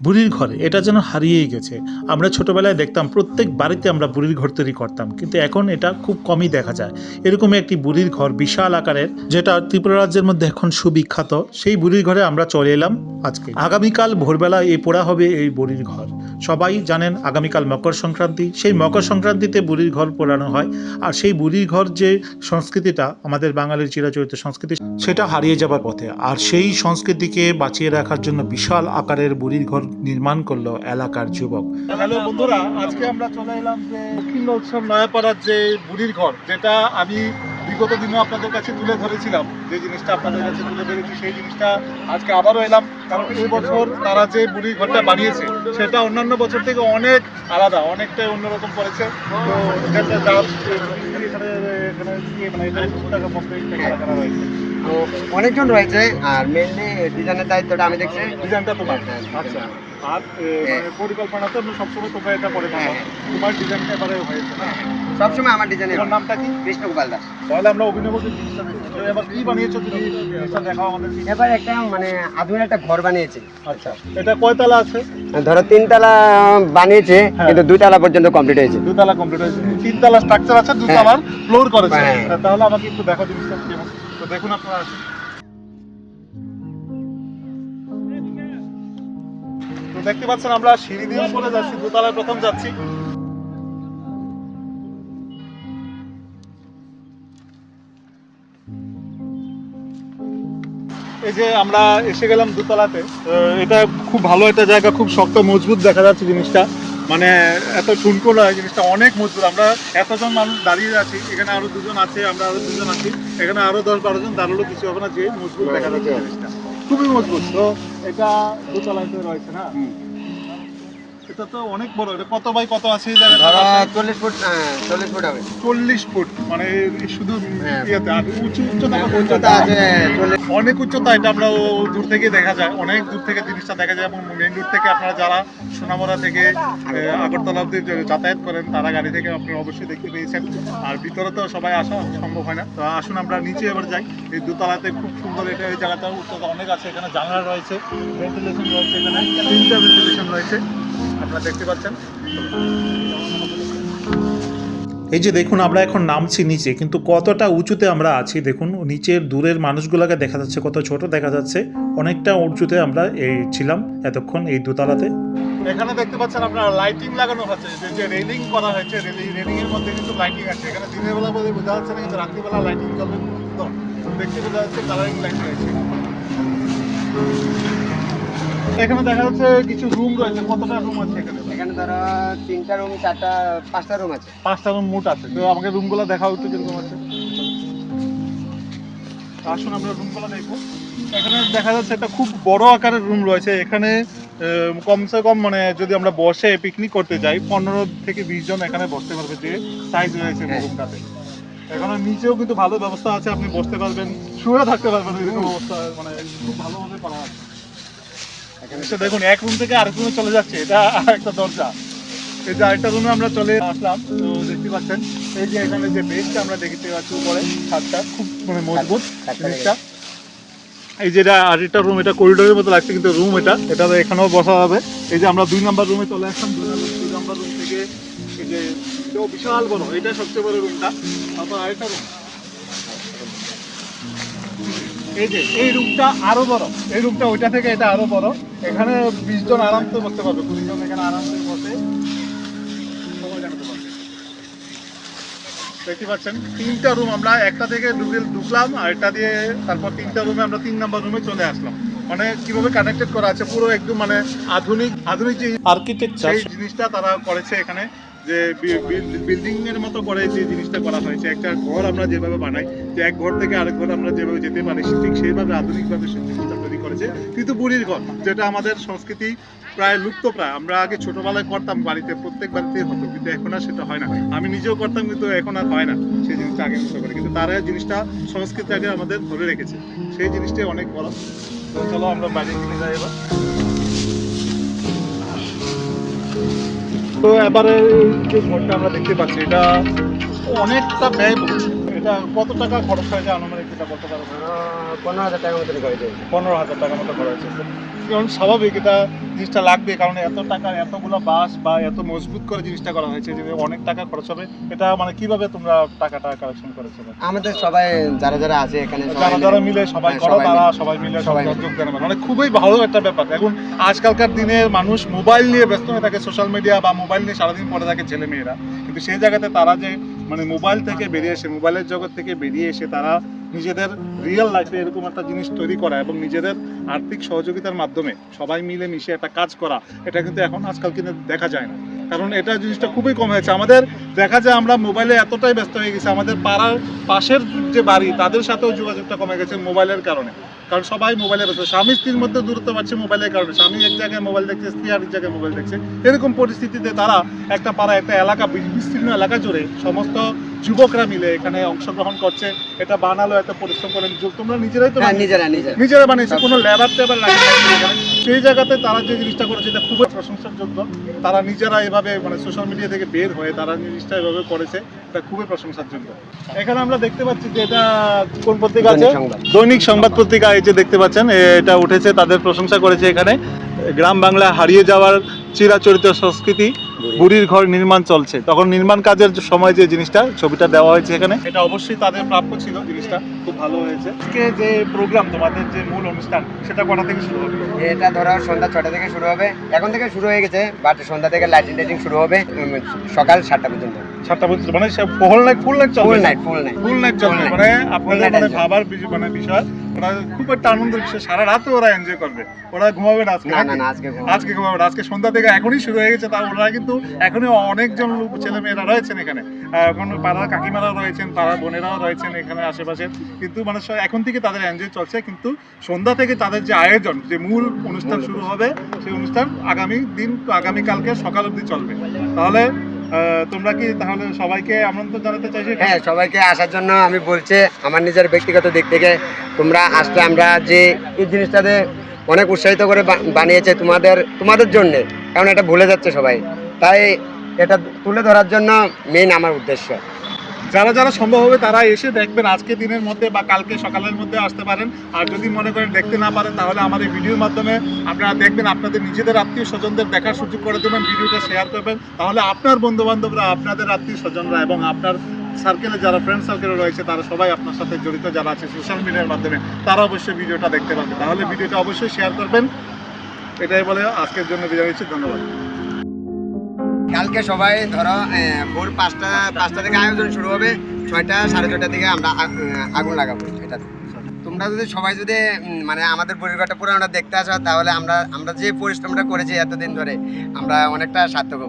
বুড়ির ঘর। এটা যেন হারিয়েই গেছে। আমরা ছোটবেলায় দেখতাম প্রত্যেক বাড়িতে আমরা বুড়ির ঘর তৈরি করতাম, কিন্তু এখন এটা খুব কমই দেখা যায়। এরকমই একটি বুড়ির ঘর বিশাল আকারের, যেটা ত্রিপুরা রাজ্যের মধ্যে এখন সুবিখ্যাত। সেই বুড়ির ঘরে আমরা চলে এলাম আজকে। আগামীকাল ভোরবেলা এই পোড়া হবে এই বুড়ির ঘর। সবাই জানেন আগামীকাল মকর সংক্রান্তি। সেই মকর সংক্রান্তিতে বুড়ির ঘর পোড়ানো হয়। আর সেই বুড়ির ঘর যে সংস্কৃতিটা আমাদের বাঙালির চিরাচরিত সংস্কৃতি, সেটা হারিয়ে যাবার পথে। আর সেই সংস্কৃতিকে বাঁচিয়ে রাখার জন্য বিশাল আকারের বুড়ির ঘর নির্মাণ করল এলাকার যুবক। হ্যালো বন্ধুরা, আজকে আমরা চলে এলাম যে দক্ষিণ উৎসব নয়াপাড়ার যে বুড়ির ঘর, যেটা আমি বিগত দিনে আপনাদের কাছে তুলে ধরেছিলাম যে জিনিসটা আপনাদের কাছে তুলে ধরেছি সেই জিনিসটা আজকে আবারও এলাম। কারণ এই বছর তারা যে বুড়ি ঘরটা বানিয়েছে সেটা অন্যান্য বছর থেকে অনেক আলাদা অনেকটাই অন্যরকম করেছে। তো এখানে তো অনেকজন রয়েছে আর মেনলি ডিজাইনের দায়িত্বটা আমি দেখছি। ডিজাইনটা তোমার। হ্যাঁ, আচ্ছা। আর মানে পরিকল্পনাতে সবসময় তোমরা এটা করে থাকো। হ্যাঁ। তোমার ডিজাইনটা এবারে হয়েছে না? সবসময় আমার ডিজাইনে তোমার নামটা কি? কৃষ্ণ গোপাল দাস। তাহলে আমরা অভিনব এবার কি বানিয়েছো তুমি? দেখাও আমাদের। এবার একটা মানে আধুনিক একটা ঘর বানিয়েছি। আচ্ছা এটা কয়তলা আছে? ধরো তিনতলা বানিয়েছে হ্যাঁ। কিন্তু দুইতলা পর্যন্ত কমপ্লিট হয়েছে। দুতলা কমপ্লিট হয়েছে। তিনতলা স্ট্রাকচার আছে দুতলার ফ্লোর করেছে। হ্যাঁ। তাহলে আমাকে একটু দেখো জিনিসটা কেমন? তো দেখুন আপনারা দেখতে পাচ্ছেন আমরা সিঁড়ি দিয়ে উপরে যাচ্ছি, দোতলায় প্রথম যাচ্ছি। এই যে আমরা এসে গেলাম দোতলাতে। এটা খুব ভালো একটা জায়গা, খুব শক্ত, মজবুত দেখা যাচ্ছে জিনিসটা। মানে এত ঠুনকো নয় জিনিসটা অনেক মজবুত। আমরা এতজন মানুষ দাঁড়িয়ে আছি, এখানে আরও দুজন আছে, আমরা আরও দুজন আছি, এখানে আরও দশ বারো জন দাঁড়াল, কিছু হবে না, যে মজবুত দেখা যাচ্ছে জিনিসটা। খুবই মজবুত। তো এটা দোতলায় তো রয়েছে না? এটা তো অনেক বড় এটা কত বাই কত আছে এই জায়গাটা? ধরো চল্লিশ ফুট হ্যাঁ, চল্লিশ ফুট হবে। চল্লিশ ফুট মানে শুধু হ্যাঁ। ইয়েতে আর উঁচু উচ্চতা উচ্চতা আছে অনেক উচ্চতা এটা আমরা দূর থেকে দেখা যায় অনেক দূর থেকে জিনিসটা দেখা যায় এবং মেন রোড থেকে আপনারা যারা সোনামরা থেকে আগরতলা অব্দি যাতায়াত করেন তারা গাড়ি থেকে আপনারা অবশ্যই দেখতে পেয়েছেন। আর ভিতরে তো সবাই আসা সম্ভব হয় না। তো আসুন আমরা নিচে এবার যাই। এই দোতলাতে খুব সুন্দর এটা এই জায়গাটা উচ্চতা অনেক আছে এখানে জানলা রয়েছে ভেন্টিলেশন রয়েছে এখানে তিনটা ভেন্টিলেশন রয়েছে। আপনারা দেখতে পাচ্ছেন। এই যে দেখুন আমরা এখন নামছি নিচে কিন্তু কতটা উঁচুতে আমরা আছি দেখুন নিচের দূরের মানুষগুলোকে দেখা যাচ্ছে কত ছোট দেখা যাচ্ছে অনেকটা উঁচুতে আমরা এই ছিলাম এতক্ষণ এই দোতলাতে। এখানে দেখতে পাচ্ছেন আপনার লাইটিং লাগানো হচ্ছে যে যে রেলিং করা হয়েছে রেলিং রেলিং এর মধ্যে কিন্তু লাইটিং আছে। এখানে দিনের বেলা বলে বোঝা যাচ্ছে না কিন্তু রাত্রিবেলা লাইটিং খুব সুন্দর দেখতে বোঝা যাচ্ছে কালারিং লাইটিং আছে এখানে দেখা যাচ্ছে কিছু রুম রয়েছে। কতটা রুম আছে এখানে? এখানে ধরো তিনটা রুম চারটা পাঁচটা রুম আছে। পাঁচটা রুম মোট আছে। তো আমাকে রুমগুলো দেখাও একটু কীরকম আছে। আসুন আমরা রুমগুলো দেখব। এখানে দেখা যাচ্ছে একটা খুব বড় আকারের রুম রয়েছে। এখানে কমসে কম মানে যদি আমরা বসে পিকনিক করতে যাই পনেরো থেকে বিশ জন এখানে বসতে পারবে যে সাইজ রয়েছে হ্যাঁ। রুমটাতে এখানে নিচেও কিন্তু ভালো ব্যবস্থা আছে আপনি বসতে পারবেন শুয়ে থাকতে পারবেন এরকম অবস্থা মানে খুব ভালোভাবে করা আছে। দেখুন এক রুম থেকে আরেক রুমে চলে যাচ্ছে। এটা একটা দরজা। এই যে আরেকটা রুমে আমরা চলে আসলাম। তো দেখতে পাচ্ছেন এই যে এখানে যে বেসটা আমরা দেখতে পাচ্ছি উপরে ছাদটা খুব মানে মজবুত জিনিসটা। এই যেটা আরেকটা রুম এটা করিডোরের মতো লাগছে কিন্তু রুম এটা এটা এখানেও বসা যাবে এই যে আমরা দুই নাম্বার রুমে চলে আসলাম দুই নাম্বার রুম থেকে এই যে বিশাল বড় এটা সবচেয়ে বড় রুমটা তারপর আরেকটা রুম এই যে এই রুমটা আরও বড় এই রুমটা ওইটা থেকে এটা আরও বড়। এখানে বিশ জন আরামসে বসতে পারবে কুড়ি জন এখানে আরামসে বসে সময় কাটাতে পারবে। দেখতে পাচ্ছেন তিনটা রুম আমরা একটা থেকে ঢুকে ঢুকলাম আর একটা দিয়ে তারপর তিনটা রুমে আমরা তিন নাম্বার রুমে চলে আসলাম। মানে কীভাবে কানেক্টেড করা আছে পুরো একদম মানে আধুনিক আধুনিক যে আর্কিটেকচার সেই জিনিসটা তারা করেছে এখানে। যে বিল্ডিং এর মতো করে যে জিনিসটা করা হয়েছে, একটা ঘর আমরা যেভাবে বানাই যে এক ঘর থেকে আরেক ঘর আমরা যেভাবে যেতে পারি ঠিক সেইভাবে আধুনিকভাবে সেই জিনিসটা তৈরি করেছে। কিন্তু বুড়ির ঘর, যেটা আমাদের সংস্কৃতি প্রায় লুপ্ত প্রায়। আমরা আগে ছোটবেলায় করতাম, বাড়িতে, প্রত্যেক বাড়িতেই হতো, কিন্তু এখন আর সেটা হয় না। আমি নিজেও করতাম, কিন্তু এখন আর হয় না সেই জিনিসটা আগে মতো করে। কিন্তু তারা জিনিসটা সংস্কৃতি আগে আমাদের ধরে রেখেছে। সেই জিনিসটাই অনেক বড়। তো চলো আমরা বাইরে চলে যাই এবার। তো এবারে যে ঘরটা আমরা দেখতে পাচ্ছি, এটা অনেকটা ব্যয় এটা কত টাকা খরচ হয়েছে আনুমানিক? এটা বলতে পারো ধরো পনেরো হাজার টাকার মতো করে দিয়েছে। পনেরো হাজার টাকার মতো খরচ হয়েছে। কারণ স্বাভাবিক এটা জিনিসটা লাগবে কারণ এত টাকা এতগুলো বাস বা এত মজবুত করে জিনিসটা করা হয়েছে যে অনেক টাকা খরচ হবে। এটা মানে কীভাবে তোমরা টাকাটা কালেকশন করেছ? আমাদের সবাই যারা যারা আছে এখানে সবাই যারা যারা মিলে সবাই হ্যাঁ, করো তারা সবাই মিলে সবাই। যোগদান। মানে খুবই ভালো একটা ব্যাপার। এখন আজকালকার দিনে মানুষ মোবাইল নিয়ে ব্যস্ত হয়ে থাকে সোশ্যাল মিডিয়া বা মোবাইল নিয়ে সারাদিন পড়ে থাকে ছেলে মেয়েরা। কিন্তু সেই জায়গাতে তারা যে মানে মোবাইল থেকে বেরিয়ে এসে মোবাইলের জগৎ থেকে বেরিয়ে এসে তারা নিজেদের রিয়েল লাইফে এরকম একটা জিনিস তৈরি করা এবং নিজেদের আর্থিক সহযোগিতার মাধ্যমে সবাই মিলে মিশে একটা কাজ করা, এটা কিন্তু এখন আজকাল কিন্তু দেখা যায় না। কারণ এটা জিনিসটা খুবই কম হয়েছে। আমাদের দেখা যায় আমরা মোবাইলে এতটাই ব্যস্ত হয়ে গেছি, আমাদের পাড়ার পাশের যে বাড়ি, তাদের সাথেও যোগাযোগটা কমে গেছে মোবাইলের কারণে। কারণ সবাই মোবাইলে ব্যস্ত। স্বামী স্ত্রীর মধ্যে দূরত্ব বাড়ছে মোবাইলের কারণে। স্বামী এক জায়গায় মোবাইল দেখছে, স্ত্রী আরেক জায়গায় মোবাইল দেখছে। এরকম পরিস্থিতিতে তারা একটা পাড়া একটা এলাকা, বিস্তীর্ণ এলাকা জুড়ে সমস্ত যুবকরা মিলে এখানে অংশগ্রহণ করছে। এটা বানালো এত পরিশ্রম করেন। তোমরা নিজেরাই তো হ্যাঁ। নিজেরা নিজেরা। বানিয়েছে? কোনো লেবার টেবার লাগে সেই জায়গাতে তারা যে জিনিসটা করেছে এটা খুবই প্রশংসার যোগ্য তারা নিজেরা এভাবে মানে সোশ্যাল মিডিয়া থেকে বের হয়ে তারা জিনিসটা এভাবে করেছে এটা খুবই প্রশংসার যোগ্য এখানে আমরা দেখতে পাচ্ছি যে এটা কোন পত্রিকা আছে? দৈনিক সংবাদ। পত্রিকা এই যে দেখতে পাচ্ছেন এটা উঠেছে তাদের প্রশংসা করেছে এখানে। গ্রাম বাংলা হারিয়ে যাওয়ার চিরাচরিত সংস্কৃতি। বুড়ির ঘর নির্মাণ চলছে। তখন নির্মাণ কাজের সময় যে জিনিসটা ছবিটা দেওয়া হয়েছে এখানে। এটা অবশ্যই তাদের প্রাপ্য ছিল জিনিসটা খুব ভালো হয়েছে। আজকে যে প্রোগ্রাম তোমাদের যে মূল অনুষ্ঠান সেটা কটা থেকে শুরু হবে? এটা ধরো সন্ধ্যা ছটা থেকে শুরু হবে। এখন থেকে শুরু হয়ে গেছে বাট সন্ধ্যা থেকে লাইটিং টাইটিং শুরু হবে সকাল সাতটা পর্যন্ত। সাতটা পর্যন্ত মানে হোল নাইট ফুল নাইট চলবে? Full night full night full night চলবে মানে আপনাদের মানে. ভাবার মানে বিষয়। ওরা খুব একটা আনন্দের বিষয় সারা রাত ওরা এনজয় করবে। ওরা ঘুমাবে না আজকে। আজকে ঘুমাবে না। আজকে সন্ধ্যা থেকে এখনই শুরু হয়ে গেছে। তা ওরা কিন্তু এখনই অনেকজন লোক ছেলে মেয়েরা রয়েছেন এখানে। এখন পাড়ার কাকিমারা রয়েছেন পাড়ার বোনেরাও রয়েছেন এখানে আশেপাশে। কিন্তু মানে এখন থেকে তাদের এনজয় চলছে। কিন্তু সন্ধ্যা থেকে তাদের যে আয়োজন যে মূল অনুষ্ঠান শুরু হবে সেই অনুষ্ঠান আগামী দিন আগামীকালকে সকাল অবধি চলবে। তাহলে তোমরা কি তাহলে সবাইকে আমন্ত্রণ জানাতে চাইছো? হ্যাঁ সবাইকে আসার জন্য আমি বলছি, আমার নিজের ব্যক্তিগত দিক থেকে তোমরা আসলে আমরা যে এই জিনিসটাতে অনেক উৎসাহিত করে বানিয়েছে তোমাদের তোমাদের জন্য, কারণ এটা ভুলে যাচ্ছে সবাই। তাই এটা তুলে ধরার জন্য মেন আমার উদ্দেশ্য। যারা যারা সম্ভব হবে তারা এসে দেখবেন আজকে দিনের মধ্যে বা কালকে সকালের মধ্যে আসতে পারেন। আর যদি মনে করেন দেখতে না পারেন, তাহলে আমার এই ভিডিওর মাধ্যমে আপনারা দেখবেন আপনাদের নিজেদের আত্মীয় স্বজনদের দেখার সুযোগ করে দেবেন, ভিডিওটা শেয়ার করবেন। তাহলে আপনার বন্ধু বান্ধবরা আপনাদের আত্মীয় স্বজনরা এবং আপনার সার্কেলে যারা ফ্রেন্ড সার্কেলে রয়েছে, তারা সবাই আপনার সাথে জড়িত, যারা আছে সোশ্যাল মিডিয়ার মাধ্যমে, তারা অবশ্যই ভিডিওটা দেখতে পাবে তাহলে ভিডিওটা অবশ্যই শেয়ার করবেন। এটাই বলে আজকের জন্য বিদায় নিচ্ছি। ধন্যবাদ। কালকে সবাই ধরো ভোর পাঁচটা পাঁচটা থেকে আয়োজন শুরু হবে। ছয়টা, সাড়ে ছয়টার দিকে আমরা আগুন লাগাবো এটা তোমরা যদি সবাই যদি মানে আমাদের পরিবারটা পুরো আমরা দেখতে আসো, তাহলে আমরা আমরা যে পরিশ্রমটা করেছি এতদিন ধরে, আমরা অনেকটা সার্থক